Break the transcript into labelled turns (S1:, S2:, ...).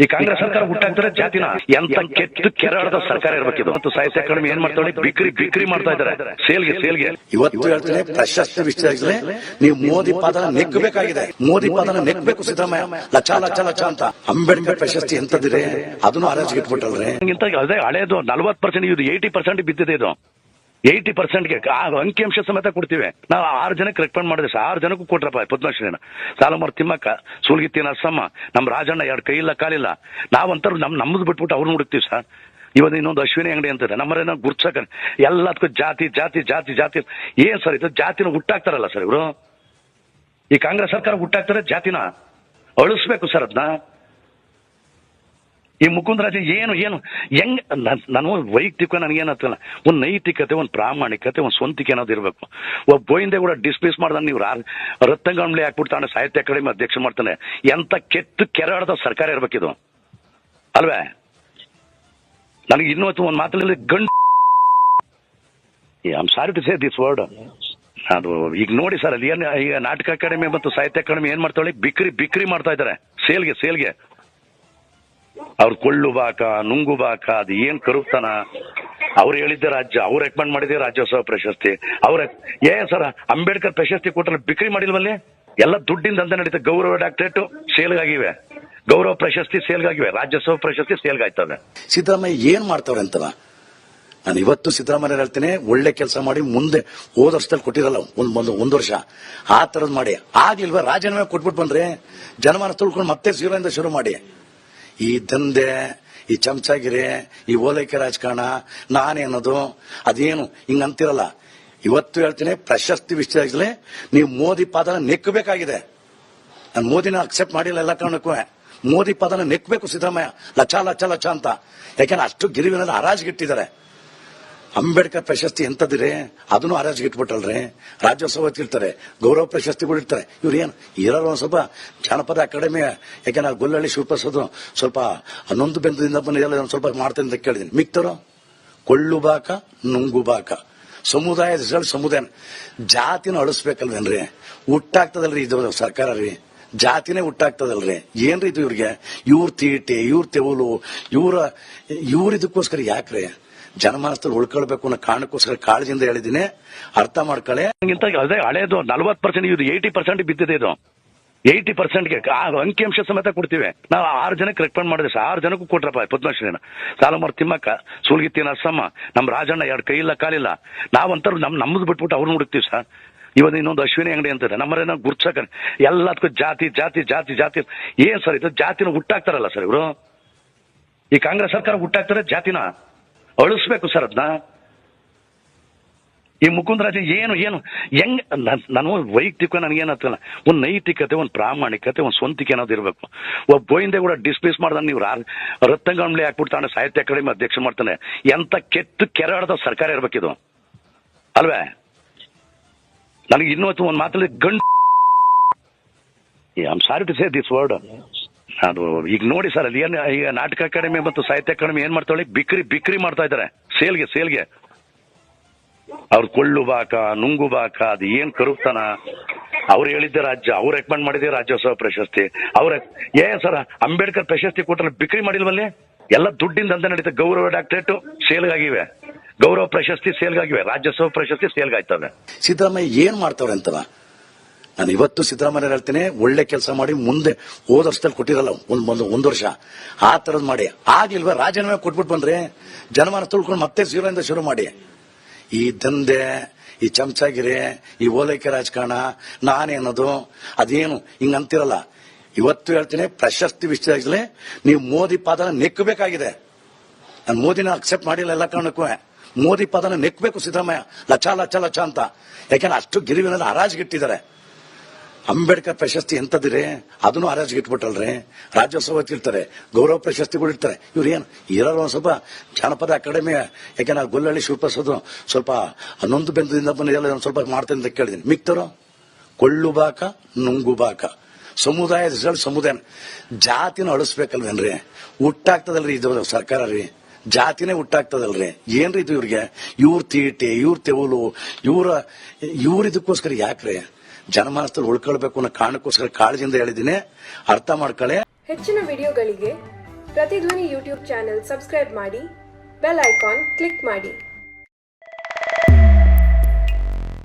S1: ಈ ಕಾಂಗ್ರೆಸ್ ಸರ್ಕಾರ ಹುಟ್ಟಾಕ್ತಾರೆ ಜಾತಿನ. ಎಂತ ಕೆಟ್ಟ ಕೆರಳದ ಸರ್ಕಾರ ಇರ್ಬೇಕಿದು ಮತ್ತು ಸಾಹಿತ್ಯ ಅಕಾಡೆಮಿ ಏನ್ ಮಾಡ್ತಾಳೆ ಬಿಕ್ರಿ ಬಿಕ್ರಿ ಮಾಡ್ತಾ ಇದ್ದಾರೆ ಸೇಲ್ಗೆ ಸೇಲ್ಗೆ.
S2: ಇವತ್ತು ಹೇಳ್ತೇನೆ ಪ್ರಶಸ್ತಿ ವಿಷಯದಲ್ಲಿ ನೀವು ಮೋದಿ ಪದನ ನೆಕ್ಕಬೇಕಾಗಿದೆ. ಮೋದಿ ಪದನ ನೆಕ್ಕಬೇಕು ಸಿದ್ದರಾಮಯ್ಯ. ಲಚ ಲಚ ಲಚ ಅಂತ. ಅಂಬೇಡ್ಕರ್ ಪ್ರಶಸ್ತಿ ಎಂತದಿದೆ ಅದನ್ನು ಹರಾಜಿಗೆ ಇಟ್ಬಿಟ್ಟಲ್ರಿ
S1: ಅದೇ ಹಳೇದು. ನಲ್ವತ್ ಪರ್ಸೆಂಟ್ ಇದು ಏಯ್ಟಿ ಪರ್ಸೆಂಟ್ ಬಿದ್ದಿದೆ ಇದು. ಏಯ್ಟಿ ಪರ್ಸೆಂಟ್ಗೆ ಅಂಕಿಅಂಶ ಸಮೇತ ಕೊಡ್ತೀವಿ. ನಾವು ಆರು ಜನಕ್ಕೆ ರೆಕಮೆಂಡ್ ಮಾಡಿದೆ ಸರ್ ಆರು ಜನಕ್ಕೂ ಕೊಟ್ರಪ್ಪ ಪದ್ಮಶ್ರೀನ. ಸಾಲಮಾರ್ ತಿಮ್ಮಕ್ಕ, ಸೂಲ್ಗಿತ್ತಿ ನರಸಮ್ಮ ನಮ್ಮ ರಾಜಣ್ಣ ಎರಡು ಕೈ ಇಲ್ಲ, ಕಾಲಿಲ್ಲ. ನಾವಂತರೂ ನಮ್ ನಮ್ಮದು ಬಿಟ್ಬಿಟ್ಟು ಅವ್ರನ್ನ ಹುಡುಕ್ತೀವಿ ಸರ್. ಇವತ್ತು ಇನ್ನೊಂದು ಅಶ್ವಿನಿ ಅಂಗಡಿ ಅಂತಾರೆ ನಮ್ಮರೇನೋ ಗುರ್ಸಕ ಎಲ್ಲದಕ್ಕೂ ಜಾತಿ ಜಾತಿ ಜಾತಿ ಜಾತಿ. ಏನ್ ಸರ್ ಇದು? ಜಾತಿನ ಹುಟ್ಟಾಕ್ತಾರಲ್ಲ ಸರ್ ಇವರು? ಈ ಕಾಂಗ್ರೆಸ್ ಸರ್ಕಾರ ಹುಟ್ಟಾಕ್ತಾರೆ ಜಾತಿನ? ಅಳಿಸ್ಬೇಕು ಸರ್ ಅದನ್ನ ಈ ಮುಕುಂದರಾಜ ಏನು ಏನು? ಹೆಂಗ್, ನನ್- ವೈಯಕ್ತಿಕ ನನಗೇನತ್ತಲ್ಲ. ಒಂದು ನೈತಿಕತೆ, ಒಂದು ಪ್ರಾಮಾಣಿಕತೆ, ಒಂದು ಸ್ವಂತಿಕೆ ಅನ್ನೋದು ಇರಬೇಕು. ಒಬ್ಬ ಬೋಯಿಂದೆ ಕೂಡ ಡಿಸ್ಮಿಸ್ ಮಾಡ್ದಾನೆ ನೀವು ರಾ- ರತ್ನಗಂಬ್ಳಿ ಹಾಕ್ಬಿಡ್ತಾನೆ ಸಾಹಿತ್ಯ ಅಕಾಡೆಮಿ ಅಧ್ಯಕ್ಷ ಮಾಡ್ತಾನೆ. ಎಂತ ಕೆಟ್ಟು ಕೆರಳದ ಸರ್ಕಾರ ಇರ್ಬೇಕಿದು. ಅಲ್ವೇ? ನನಗೆ ಇನ್ನೊತ್ತು ಒಂದು ಮಾತಲ್ಲಿ ಗಂಡು I am sorry to say this word ಅದು ಈಗ ನೋಡಿ ಸರ್, ಅಲ್ಲಿ ಏನು ಈಗ ನಾಟಕ ಅಕಾಡೆಮಿ ಮತ್ತು ಸಾಹಿತ್ಯ ಅಕಾಡೆಮಿ ಏನ್ ಮಾಡ್ತಾಳೆ ಬಿಕ್ರಿ ಬಿಕ್ರಿ ಮಾಡ್ತಾ ಇದ್ದಾರೆ. ಸೇಲ್ಗೆ ಸೇಲ್ಗೆ. ಅವ್ರು ಕೊಳ್ಳು ಬಾಕ ನುಂಗು ಬಾಕ ಅದು ಏನ್ ಕರುಪ್ತಾನ? ಅವ್ರು ಹೇಳಿದ್ದೆ ರಾಜ್ಯ, ಅವ್ರು ರೆಕಮೆಂಡ್ ಮಾಡಿದ್ದೆ ರಾಜ್ಯೋತ್ಸವ ಪ್ರಶಸ್ತಿ. ಅವ್ರ ಏ ಸರ್, ಅಂಬೇಡ್ಕರ್ ಪ್ರಶಸ್ತಿ ಕೊಟ್ಟರೆ ಬಿಕ್ರಿ ಮಾಡಿಲ್ವಲ್ಲಿ? ಎಲ್ಲ ದುಡ್ಡಿಂದ ಅಂತ ನಡೀತ ಗೌರವ ಡಾಕ್ಟರೇಟ್ ಸೇಲ್ಗಾಗಿವೆ. ಗೌರವ ಪ್ರಶಸ್ತಿ ಸೇಲ್ಗಾಗಿವೆ, ರಾಜ್ಯೋತ್ಸವ ಪ್ರಶಸ್ತಿ ಸೇಲ್ಗಾಯ್ತವೆ.
S2: ಸಿದ್ದರಾಮಯ್ಯ ಏನ್ ಮಾಡ್ತಾವ್ರೆ ಅಂತ ನಾನು ಇವತ್ತು ಸಿದ್ದರಾಮಯ್ಯ ಹೇಳ್ತೀನಿ, ಒಳ್ಳೆ ಕೆಲಸ ಮಾಡಿ ಮುಂದೆ ಹೋದ ವರ್ಷದಲ್ಲಿ ಕೊಟ್ಟಿರಲ್ಲ, ಒಂದ್ ಒಂದು ಒಂದು ವರ್ಷ. ಆ ತರದ್ ಮಾಡಿ. ಆಗ್ಲಿಲ್ವಾ? ರಾಜೀನಾಮೆ ಕೊಟ್ಬಿಟ್ಟು ಬಂದ್ರೆ, ಜನಮಾನ ತುಳ್ಕೊಂಡು ಮತ್ತೆ ಜೀರೋಯಿಂದ ಶುರು ಮಾಡಿ. ಈ ದಂಧೆ, ಈ ಚಮಚಗಿರಿ, ಈ ಓಲೈಕೆ ರಾಜಕಾರಣ ನಾನೇನದು ಅದೇನು ಹಿಂಗಂತಿರಲ್ಲ. ಇವತ್ತು ಹೇಳ್ತೀನಿ, ಪ್ರಶಸ್ತಿ ವಿಷಯದಲ್ಲಿ ನೀವು ಮೋದಿ ಪಾದನ ನೆಕ್ಕಬೇಕಾಗಿದೆ. ನಾನು ಮೋದಿನ ಅಕ್ಸೆಪ್ಟ್ ಮಾಡಿಲ್ಲ ಎಲ್ಲ ಕಾರಣಕ್ಕೂ. ಮೋದಿ ಪದನ ನೆಕ್ಕಬೇಕು ಸಿದ್ದರಾಮಯ್ಯ. ಲಚ ಲಚ ಲಚ ಅಂತ. ಯಾಕೆಂದ್ರೆ ಅಷ್ಟು ಗಿರಿವಿನಲ್ಲಿ ಹರಾಜಿಗಿಟ್ಟಿದ್ದಾರೆ ಅಂಬೇಡ್ಕರ್ ಪ್ರಶಸ್ತಿ ಎಂತದಿರಿ ಅದನ್ನು ಹರಾಜಿಗೆ ಇಟ್ಬಿಟ್ಟಲ್ರಿ? ರಾಜ್ಯೋತ್ಸವ ಇರ್ತಾರೆ ಗೌರವ ಪ್ರಶಸ್ತಿಗಳು ಇರ್ತಾರೆ ಇವ್ರು ಏನು? ಇರೋರು ಒಂದು ಸ್ವಲ್ಪ ಜಾನಪದ ಅಕಾಡೆಮಿ, ಯಾಕೆಂದ್ರೆ ಗುಲ್ಲಳ್ಳಿ ಶಿವಪ್ರಸಾದ್ ಸ್ವಲ್ಪ ಹನ್ನೊಂದು ಬೆಂದದಿಂದ ಬಂದಿದೆಲ್ಲ ಒಂದು ಸ್ವಲ್ಪ ಮಾಡ್ತೇನೆ ಅಂತ ಕೇಳಿದೀನಿ ಮಿಕ್ತರು? ಕೊಳ್ಳು ಬಾಕ ನುಂಗು ಬಾಕ ಸಮುದಾಯದ ಸಮುದಾಯ ಜಾತಿನ ಅಳಿಸ್ಬೇಕಲ್ವೇನ್ರಿ? ಹುಟ್ಟಾಗ್ತದಲ್ರಿ ಇದು ಸರ್ಕಾರ ರೀ. ಜಾತಿನೇ ಹುಟ್ಟಾಗ್ತದಲ್ರಿ? ಏನ್ರಿ ಇದು ಇವ್ರಿಗೆ? ಇವ್ರ ತೀಟೆ, ಇವ್ರ ತೆವಲು, ಇವ್ರ ಇವ್ರ ಇದಕ್ಕೋಸ್ಕರ ಯಾಕ್ರಿ? ಜನಮಾನಸದಲ್ಲಿ ಉಳ್ಕೊಳ್ಬೇಕು ಅನ್ನೋ ಕಾರಣಕ್ಕೋಸ್ಕರ ಕಾಳಜಿಯಿಂದ ಹೇಳಿದ್ದೀನಿ. ಅರ್ಥ ಮಾಡ್ಕೊಳ್ಳಿ.
S1: ಅದೇ ಹಳೇದು ನಲ್ವತ್ ಪರ್ಸೆಂಟ್ ಇದು ಏಯ್ಟಿ ಪರ್ಸೆಂಟ್ ಬಿದ್ದಿದೆ ಇದು. ಏಯ್ಟಿ ಪರ್ಸೆಂಟ್ಗೆ ಅಂಕಿಅಂಶ ಸಮೇತ ಕೊಡ್ತೀವಿ. ನಾವು ಆರು ಜನಕ್ಕೆ ರೆಕಮೆಂಡ್ ಮಾಡಿದೆ ಸರ್. ಆರು ಜನಕ್ಕೂ ಕೊಟ್ರಪ್ಪ ಪದ್ಮಶ್ರೀನ. ಸಾಲಮಾರ್ ತಿಮ್ಮಕ್ಕ ಸೂಲ್ಗಿತ್ತಿ ಅಸಮ್ಮ ನಮ್ಮ ರಾಜಣ್ಣ ಎರಡು ಕೈ ಇಲ್ಲ ಕಾಲಿಲ್ಲ. ನಾವಂತರೂ ನಮ್ ನಮ್ಮದು ಬಿಟ್ಬಿಟ್ಟು ಅವ್ರನ್ನ ಹುಡುಕ್ತೀವಿ ಸರ್. ಇವತ್ತು ಇನ್ನೊಂದು ಅಶ್ವಿನಿ ಅಂಗಡಿ ಅಂತಾರೆ ನಮ್ಮರೇನೋ ಗುರ್ಸಕ ಎಲ್ಲದಕ್ಕೂ ಜಾತಿ ಜಾತಿ ಜಾತಿ ಜಾತಿ. ಏನ್ ಸರ್ ಇದು? ಜಾತಿನ ಹುಟ್ಟಾಕ್ತಾರಲ್ಲ ಸರ್ ಇವರು? ಈ ಕಾಂಗ್ರೆಸ್ ಸರ್ಕಾರ ಹುಟ್ಟಾಕ್ತಾರೆ ಜಾತಿನ? ಅಳಿಸ್ಬೇಕು ಸರ್ ಅದನ್ನ ಈ ಮುಕುಂದರಾಜ ಏನು ಏನು? ಹೆಂಗ್, ನನ್- ವೈಯಕ್ತಿಕ ನನಗೇನತ್ತಲ್ಲ ಒಂದು ನೈತಿಕತೆ, ಒಂದು ಪ್ರಾಮಾಣಿಕತೆ, ಒಂದು ಸ್ವಂತಿಕೆ ಅನ್ನೋದು ಇರಬೇಕು. ಒಬ್ಬ ಬೋಯಿಂದೆ ಕೂಡ ಡಿಸ್ಮಿಸ್ ಮಾಡ್ದಂಗೆ ನೀವು ರಾ- ರತ್ನಗಂಬ್ಳಿ ಹಾಕ್ಬಿಡ್ತಾನೆ, ಸಾಹಿತ್ಯ ಅಕಾಡೆಮಿ ಅಧ್ಯಕ್ಷ ಮಾಡ್ತಾನೆ. ಎಂತ ಕೆಟ್ಟ ಕೆರಳದ ಸರ್ಕಾರ ಇರ್ಬೇಕಿದು. ಅಲ್ವೇ? ನನಗೆ ಇನ್ನೊತ್ತು ಒಂದು ಮಾತಲ್ಲಿ ಗಂಡು I am sorry to say this word ಅದು ಈಗ ನೋಡಿ ಸರ್, ಅಲ್ಲಿ ಏನು, ಈಗ ನಾಟಕ ಅಕಾಡೆಮಿ ಮತ್ತು ಸಾಹಿತ್ಯ ಅಕಾಡೆಮಿ ಏನ್ ಮಾಡ್ತಾಳೆ ಬಿಕ್ರಿ ಬಿಕ್ರಿ ಮಾಡ್ತಾ ಇದ್ದಾರೆ, ಸೇಲ್ಗೆ ಸೇಲ್ಗೆ. ಅವ್ರ ಕೊಳ್ಳು ಬಾಕ, ನುಂಗು ಬಾಕ, ಅದು ಏನ್ ಕರುಪ್ತಾನ? ಅವ್ರು ಹೇಳಿದ್ದೆ ರಾಜ್ಯ, ಅವ್ರು ರೆಕಮೆಂಡ್ ಮಾಡಿದ್ದೆ ರಾಜ್ಯೋತ್ಸವ ಪ್ರಶಸ್ತಿ. ಅವ್ರ ಏ ಸರ್, ಅಂಬೇಡ್ಕರ್ ಪ್ರಶಸ್ತಿ ಕೊಟ್ಟರೆ ಬಿಕ್ರಿ ಮಾಡಿಲ್ವಲ್ಲಿ? ಎಲ್ಲ ದುಡ್ಡಿಂದ ಅಂತ ನಡೀತದೆ ಗೌರವ ಡಾಕ್ಟರೇಟ್, ಸೇಲ್ಗಾಗಿವೆ. ಗೌರವ ಪ್ರಶಸ್ತಿ ಸೇಲ್ಗಾಗಿವೆ, ರಾಜ್ಯೋತ್ಸವ ಪ್ರಶಸ್ತಿ ಸೇಲ್ಗಾಯ್ತವೆ.
S2: ಸಿದ್ದರಾಮಯ್ಯ ಏನ್ ಮಾಡ್ತಾವ್ರೆ ಅಂತವ ನಾನು ಇವತ್ತು ಸಿದ್ದರಾಮಯ್ಯ ಹೇಳ್ತೇನೆ, ಒಳ್ಳೆ ಕೆಲಸ ಮಾಡಿ ಮುಂದೆ ಹೋದ ವರ್ಷದಲ್ಲಿ ಕೊಟ್ಟಿರಲ್ಲ, ಒಂದ್ ಒಂದು ಒಂದು ವರ್ಷ. ಆ ತರದ್ ಮಾಡಿ. ಆಗಿಲ್ವ ರಾಜೀನಾಮೆ ಕೊಟ್ಬಿಟ್ಟು ಬಂದ್ರೆ ಜನಮಾನ ತುಳ್ಕೊಂಡು ಮತ್ತೆ ಜೀರೋಯಿಂದ ಶುರು ಮಾಡಿ. ಈ ದಂಧೆ, ಈ ಚಮಚಾಗಿರಿ, ಈ ಓಲೈಕೆ ರಾಜಕಾರಣ, ನಾನೇ ಅನ್ನೋದು, ಅದೇನು ಹಿಂಗ ಅಂತಿರಲ್ಲ? ಇವತ್ತು ಹೇಳ್ತೀನಿ, ಪ್ರಶಸ್ತಿ ವಿಷಯದಲ್ಲಿ ನೀವು ಮೋದಿ ಪಾದನ ನೆಕ್ಕಬೇಕಾಗಿದೆ. ನಾನು ಮೋದಿನ ಅಕ್ಸೆಪ್ಟ್ ಮಾಡಿಲ್ಲ ಎಲ್ಲ ಕಾರಣಕ್ಕೂ. ಮೋದಿ ಪದನ ನೆಕ್ಕಬೇಕು ಸಿದ್ದರಾಮಯ್ಯ. ಲಚ ಲಚ ಲಚ ಅಂತ. ಯಾಕೆಂದ್ರೆ ಅಷ್ಟು ಗಿರಿವಿನಲ್ಲಿ ಹರಾಜಿಗಿಟ್ಟಿದ್ದಾರೆ ಅಂಬೇಡ್ಕರ್ ಪ್ರಶಸ್ತಿ ಎಂತದಿರಿ ಅದನ್ನು ಹರಾಜಿಗೆ ಇಟ್ಬಿಟ್ಟಲ್ರಿ ರಾಜ್ಯೋತ್ಸವ ಇರ್ತಾರೆ ಗೌರವ ಪ್ರಶಸ್ತಿಗಳು ಇರ್ತಾರೆ ಇವ್ರು ಏನು? ಇರೋರು ಒಂದು ಸ್ವಲ್ಪ ಜಾನಪದ ಅಕಾಡೆಮಿ, ಯಾಕಂದ್ರೆ ಗೊಲ್ಲಳ್ಳಿ ಶಿವಪ್ರಸಾದ್ ಸ್ವಲ್ಪ ನೊಂದು ಬೆಂದದಿಂದ ಬಂದಿದೆಲ್ಲ ಸ್ವಲ್ಪ ಮಾಡ್ತೇನೆ ಅಂತ ಕೇಳಿದೀನಿ ಮಿಕ್ತರು? ಕೊಳ್ಳು ಬಾಕ ನುಂಗು ಬಾಕ ಸಮುದಾಯದ ಹೆಸರಲ್ಲಿ ಸಮುದಾಯ ಜಾತಿನ ಅಳಿಸ್ಬೇಕಲ್ವೇನ್ರಿ? ಹುಟ್ಟಾಗ್ತದಲ್ರಿ ಇದು ಸರ್ಕಾರ ರೀ. ಜಾತಿನೇ ಹುಟ್ಟಾಗ್ತದಲ್ರಿ? ಏನ್ರಿ ಇದು ಇವ್ರಿಗೆ? ಇವ್ರ ತೀಟೆ, ಇವ್ರ ತೆವಲು, ಇವ್ರ ಇವ್ರ ಇದಕ್ಕೋಸ್ಕರ ಯಾಕ್ರಿ? ಜನಮಾನಸದಲ್ಲಿ ಉಳ್ಕೊಳ್ಬೇಕು ಅನ್ನೋ ಕಾರಣಕ್ಕೋಸ್ಕರ ಕಾಳಜಿಯಿಂದ ಹೇಳಿದ್ದೀನಿ. ಅರ್ಥ ಮಾಡ್ಕೊಳ್ಳಿ.
S3: ಹೆಚ್ಚಿನ ವಿಡಿಯೋಗಳಿಗೆ ಪ್ರತಿಧ್ವನಿ ಯೂಟ್ಯೂಬ್ ಚಾನೆಲ್ ಸಬ್ಸ್ಕ್ರೈಬ್ ಮಾಡಿ, ಬೆಲ್ ಐಕಾನ್ ಕ್ಲಿಕ್ ಮಾಡಿ.